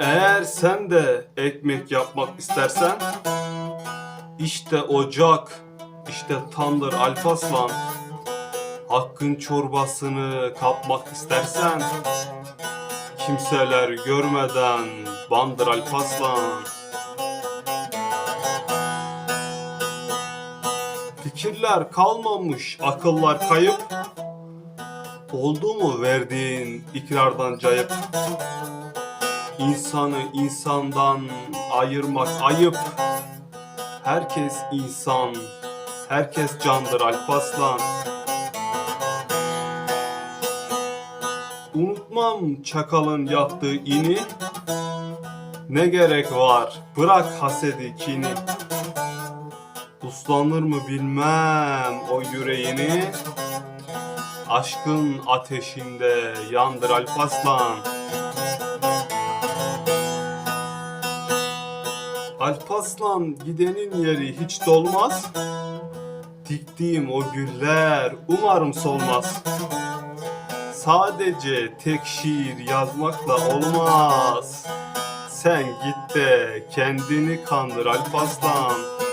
Eğer sen de ekmek yapmak istersen işte ocak, işte tandır Alpaslan. Hakkın çorbasını kapmak istersen kimseler görmeden bandır Alpaslan. Fikirler kalmamış, akıllar kayıp. Oldu mu verdiğin ikrardan cayıp? İnsanı insandan ayırmak ayıp. Herkes insan, herkes candır Alpaslan. Unutmam çakalın yaptığı ini. Ne gerek var, bırak hasedi kini. Uslanır mı bilmem o yüreğini. Aşkın ateşinde yandır Alpaslan. Alpaslan gidenin yeri hiç dolmaz. Diktiğim o güller umarım solmaz. Sadece tek şiir yazmakla olmaz. Sen git de kendini kandır Alpaslan.